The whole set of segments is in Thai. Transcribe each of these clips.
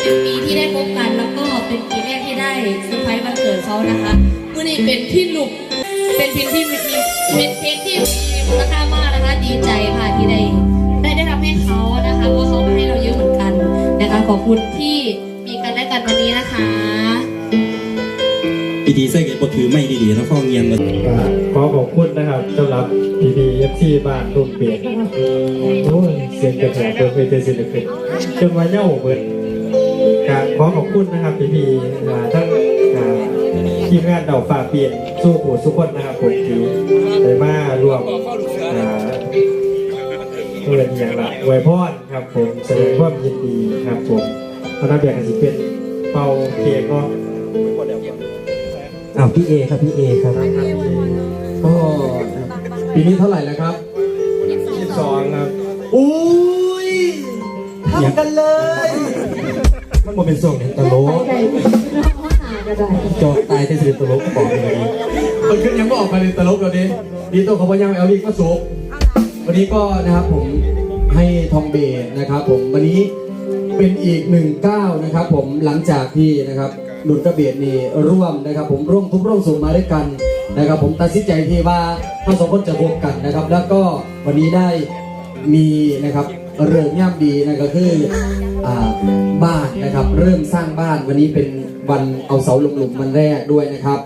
เป็นปีที่ได้พบกันแล้วก็เป็นปีแรกที่ได้เซอร์ไพรส์วันเกิดเขานะคะเมื่อนี้เป็นพี่หนุกเป็นพลงที่มีเป็นเพลที่มีคุณค่ามากนะคะดีใจค่ะที่ได้ได้ได้ทำให้เขานะคะเพราะเขาให้เราเยอะเหมือนกันนะคะขอบคุณที่มีกันและกันวันนี้นะคะพิธีใส่เกตบถือไม่ดีๆแล้วข้อเงียงมันขอขอบคุณนะครับสำหรับพีพีเอฟซีบ้านรุ่นเปียกโอ้ยเสียงกระแทกเพิ่มไปเต็มสิบเลยเกินจนมาเน่าเปิด บิร์ดก็ขอขอบคุณนะครับพีพีทั้งอ่าทีมงานเดาฝ่าเปลี่ยนสู้ผู้สุขคนนะครับผมที่ได้มารวมอ่าเพื่อนอย่างละอวยพรครับผมแสดงความยินดีครับผมคณะเบียร์กันสิเป็นเป่าเค้กเนาะอ้าวพี่เอครับพี่เอครับก็ปีนี้เท่าไหร่แล้วครับสิบสองครับอุ้ยเท่ากันเลยมัน บ่เป็นส่งเนี่ยตลกจอดตายแต่สิตลกบอกเลยมันขึ้นยังบอกมาเลยตลกเดี๋ยวนี้ดีตัวเขาพยายามเอาดีก็สูงวันนี้ก็นะครับผมให้ทองเบสนะครับ ผมวันนี้เป็นอีกหนึ่งก้าวนะครับ ผมหลังจากที่นะครับหนุนกระเบียดนี่ร่วมนะครับ ผมร่วมทุกร่วมสุขมาด้วยกันนะครับ ผมตัดสินใจที่ว่าทั้งสองคนจะพบกันนะครับ แล้วก็วันนี้ได้มีนะครับ เรื่องย่ำดีนั่นก็คืออบ้านนะครับ เริ่มสร้างบ้านวันนี้เป็นวันเอาเสาลงหลุมวันแรกด้วยนะครับ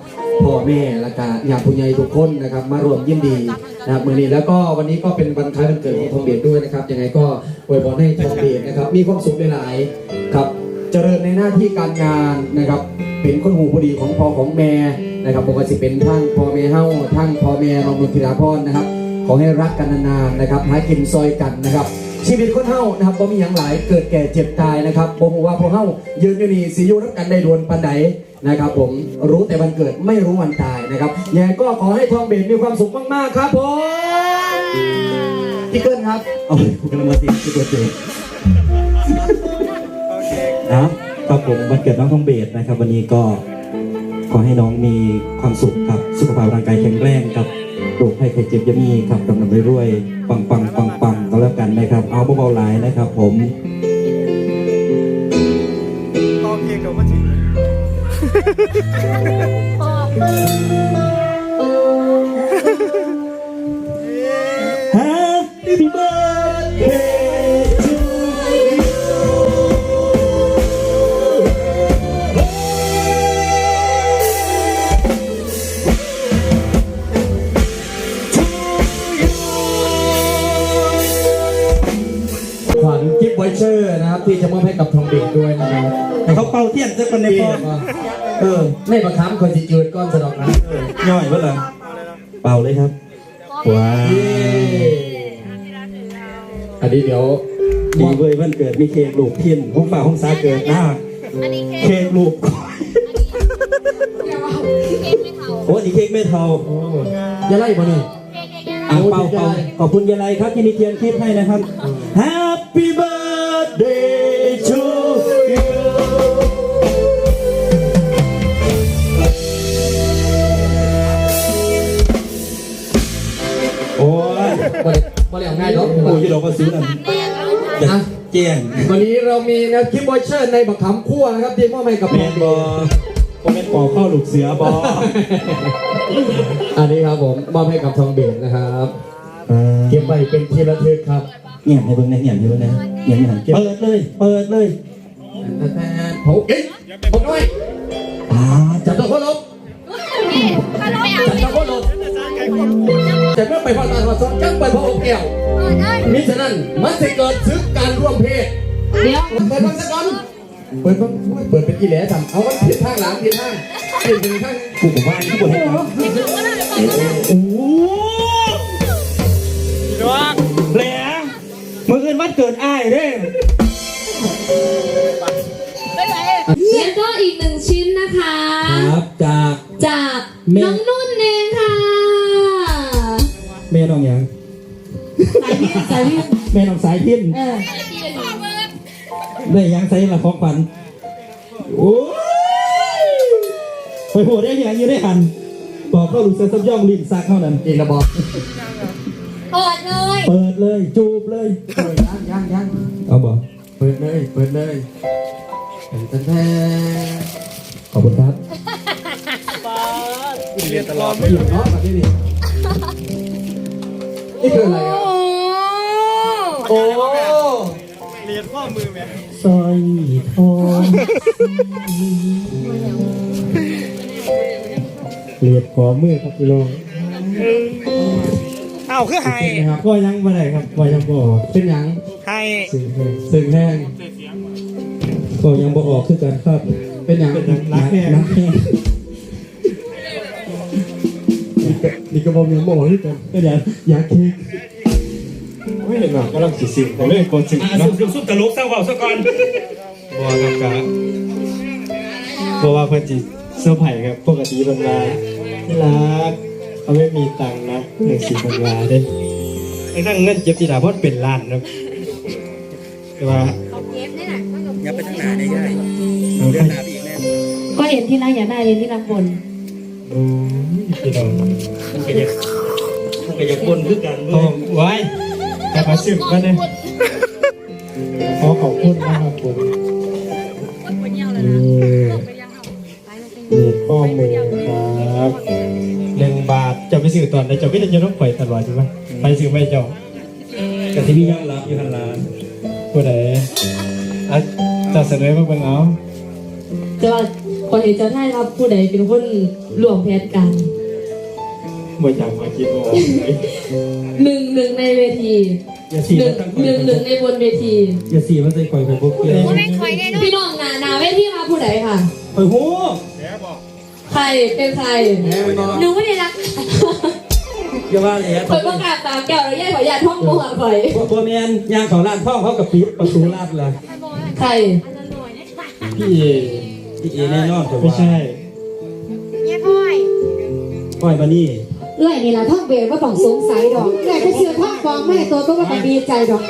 พ่อแม่และก็ญาติผู้ใหญ่ทุกคนนะครับ มารวมยินดีนะครับมื่อนี้แล้วก็วันนี้ก็เป็นวันคล้ายวันเกิดของทองเบียดด้วยนะครับยังไงก็อวยพรให้ทองเบียดนะครับ มีความสุขหลายๆครับ เจริญในหน้าที่การงานนะครับ เป็นคนหูพอดีของพ่อของแม่นะครับปกติเป็นทั้งพ่อแม่เฮ้าทั้งพ่อแม่น้องนนทิราพรนะครับขอให้รักกันนานๆนะครับหากินซอยกันนะครับ ชีวิตคนเฮานะครับบ่มีอย่างหลายเกิดแก่เจ็บตายนะครับบ่ฮู้ว่าพวกเฮายืนอยู่นี่สิอยู่รับกันได้ดวนปันใดนะครับผมรู้แต่วันเกิดไม่รู้วันตายนะครับยังไงก็ขอให้ทองเบนมีความสุขมากๆครับผมพี่เกิลครับเอาคุณกำลังมาติดที่ตัวเจนะกับผมวันเกิดน้องทองเบสนะครับ วันนี้ก็ขอให้น้องมีความสุขครับ สุขภาพร่างกายแข็งแรงครับ โรคภัยไข้เจ็บจะมีครับกำลังรวยๆปังปังปังปังๆก็แล้วกันนะครับ เอาเบาๆหลายนะครับ ผม Happy birthday อบให้กับทองเบนด้วยนะครับให้เขาเป่าเทียนสักคนในนี่พ่อก็เออไม่ประคับคนจิจืดก้อนสะดอกนะย่อยเพื่อเป่าเลยครับว้าวเย้อันนี้เดี๋ยวดีเว้ยวันเกิดมีเค้กลูกเทียนห้องฝ่าห้องซาเกิดหน้าอันนี้เค้กเค้กลูกเค้กไม่เท่าโอ้นี่เค้กไม่เท่าโอ้ยาไล่บ่นี่อ่างเป่าเป่าขอบคุณยายไรครับที่มีเทียนคลิปให้นะครับ Happy กโอ้ยดอกกระสุนอะอยากแจ้งวันนี้เรามีนะกิฟต์ไวเชอร์ในบักขำคั่วนะครับที่มอบให้กับแมนบอโมเมนต์ปอกข้อลูกเสือบออันนี้ครับผมมอบให้กับทองเบนนะครับเก็บไว้เป็นที่ระลึกครับเงียบให้เบิ่งนะเงียบให้เบิ่งนะเงียบให้หันเปิดเลย เปิดเลยแต่ผมเอ๊ะผมด้วยอ่าจับตัวคนลบถ้าเราไม่เอาจับตัวคนลบ แต่เมื่ไปพอตาพอสอนจังไปพออกแก้วมิฉะนั้นมันจะเกิดซึกการร่วมเพศเดี๋ยวเปิดฟังสักก่อนเปิดฟังเปิดเป็นกี่แหล่ทำเอาวันผิดทางหลังผิดทางผิดทางกูบอกว่าที่บนให้โอ้โหแหลงมืออื่นวันเกิดอ้ายเด้แล้วก็อีกหนึ่งชิ้นนะคะ ครับจากจากน้องนุ่น แม่น้องหยังสายพี่แม่น้องสายพินเออได้หยังใส่ละของขวัญโอ้ยไปโหได้หยังอยู่ได้หันบอกเข้าลูกเสือซับย่องลิ้นซักเท่านั้นอีกระบอก เปิดเลยเปิดเลยจูบเลย เปิดยังยังยังเอาบอกเปิดเลย เปิดเลยแต่แต่ขอบคุณครับบเรียนตลอดไม่หยุดเนาะแบบนี้ นี่นี่คืออะไรครับ โอ้เรียนข้อมือแม่สร้อยทองเลียดขอมือครับพี่น้องเอ้าคือไฮนะครับก็ยังไม่ได้ครับก็ยังบอกเป็นหยังไฮสิ่งที่สึงแห้งก็ยังบ่ออกคือกันครับ เป็นหยังเป็นนักแน่นักแห้ง นี่ก็บอกยังบอกที่กันก็เดี๋ยวอยากเค้กไม่เห็นหรอกกำลังสิสิแต่เรื่องโกสิอะนะซุบซุบตลกเศร้าเบาซะก่อนบัวครับกะเพราะว่าเพื่อนจีเซอร์ไพรส์ครับปกติบรรลาที่รักเขาไม่มีตังค์นะหนึ่งสิบบรรลาเด้ไอ้นั่งเงินเจ็บจีดาเพราะเป็นล้านนะแต่ว่าอย่าไปทางหนาได้ย่ายเอาเรื่ไปองหนาอีกแน่ก็เห็นที่รักอยากได้เรียนที่รักบน โอ้ยพี่น้องมันก็อยากมันก็อยากบนคือกันโอ้ไว้แต่มาสึกกันเนี่ยขอขอบคุณนะครับผมนี่นี่ข้อมูลครับหนึ่งบาทจะไปซื้อตอนไหนจะไม่ได้จะต้องปล่อยตลอดใช่ไหมไปซื้อไม่เจ้ากับที่พี่ยอมรับอยู่ทันลานผู้ใดอะจะเสนอมาเบิ่งเอาจะว่า พอเห็นเจ้าท่ายครับผู้ใดเป็นคนรวมแผนกันบ่อยากมาคิดว่าหนึ่งหนึ่งในเวทีอย่าสีหนึ่มังนตั้งหนึ่งหนึ่งในบนเวทีอย่าสีมันจะคอยไปพวกเกี่ยวพี่น้องนานาเวทีมาผู้ใดค่ะคอยหูใครเป็นใครแห้งเนาะหนูไม่ได้รักอย่าว่าเลยคอยประกาศตามแก้วแล้วแย่ขอยาท่องโมหะข่อยพวกตัวแมนยางเขาลาดท่องเขากับปิดประตูลาดเลยใครพี่เอ พี่เอแน่นอนผมไม่ใช่ปล่อยมานี่เอื้อยนี่แหละท่องเบรว่าต้องสงสัยดอกเอื้อยก็เชื่อท่องฟองไม่ตัวก็ว่าต้องดีใจดอก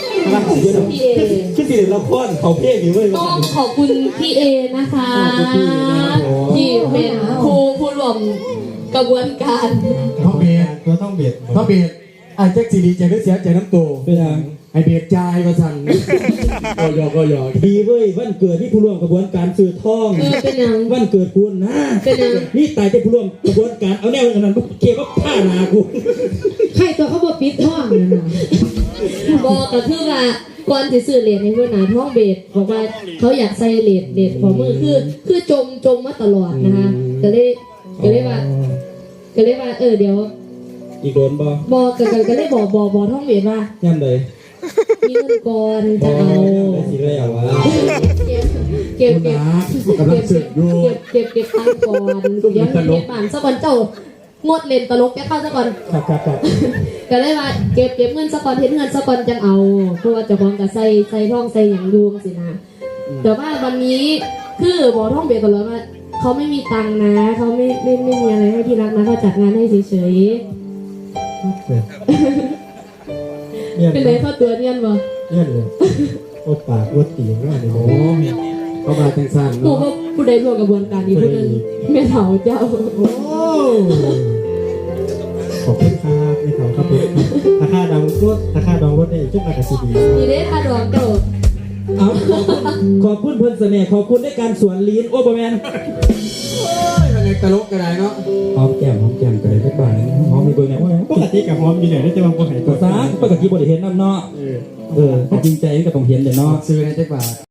พี่เอขึ้นสิเดี๋ยวเราค้อนเขาเพ่งอยู่เว้ยต้องขอบคุณพี่เอนะคะขอบคุณพี่นะครับผมที่เป็นผู้ผู้รวมกระบวนการท้องเบียดตัวต้องเบียดท้องเบียดไอ้แจ็คสีดีใจด้วยเสียใจน้ำโตเป็นยัง ไอ้เบียดใจายมาสั่นก็ยอก็ยอดีเว้ยวันเกิดที่ผู้ร่วมกระบวนการสื่อท่องเออเป็นยังวันเกิดกูนะเป็นยัง นี่ตายที่ผู้ร่วมกระบวนการเอาแนวอันนั้นเกี่ยวกับท่านากูใครตัวเขาบอกปิดท่องนั่นน่ะบอกก็คือว่าก่อนที่ซื้อเหรียญในเพื่อนหนาท้องเบสบอกว่าเขาอยากใส่เหรียญเหรียญของมือคือ คือจมจมมาตลอดนะคะก็เลยก็เลยว่าก็เลยว่าเออเดี๋ยวอีกโดนบ่บอกก็ก็ก็เลยบอกบอกบอกท้องเบสว่าย่ำเลย มีเงินก่อนบ่จะเอาได้สิแล้ววะเก็บเก็บเก็บนะกำลังสึกอยู่เก็บเก็บเก็บตังค์ก่อนเดี๋ยวเก็บบ้านสักวันเจ้างดเล่นตลกแกเข้าสักก่อน ครับครับครับก็เลยว่าเก็บเก็บเงินสักก่อนเฮ็ดเงินสักก่อนจังเอาเพราะว่าเจ้าของก็ใส่ใส่ท่องใส่หยังดูสินะแต่ว่าวันนี้คือบอกท่องเบียร์ตลอดว่าเขาไม่มีตังค์นะเขาไม่ไม่ไม่มีอะไรให้ที่รักนะเขาจัดงานให้เฉยเนี่ยๆเป็นไรเข้าตัวเนียนบ่เนี่ยเลยโอปากวัดตีว่าเนี่ยโอ้เขามาจังสั่นผู้เนาะว่าผู้ใดร่วมกระบวนการนี้ผู้นึงแม่เฒ่าเจ้าโอ้ขอบคุณครับนี่เขาครับผมราคาดาวรถราคาดาวรถได้จุดละกสิดีนี่เด้ค่าดอกเจ้าเอาขอบคุณขอบคุณเพิ่นเสน่ห์ขอบคุณในการสวนลีนโอ้บ่แมนยังไงตลกก็ได้เนาะหอมแก้มหอมแก้มใจสักบา ทหอมมีเบอร์ไหนวะปกติกับหอมอยู่เนี่ยได้จะมาบ่ให้ก็ซาปกติบ่ได้เห็นน้ำเนาะเออเออถ้าจริงใจก็ต้องเห็นเดี๋ยวเนาะซื้อในแจ็คบาท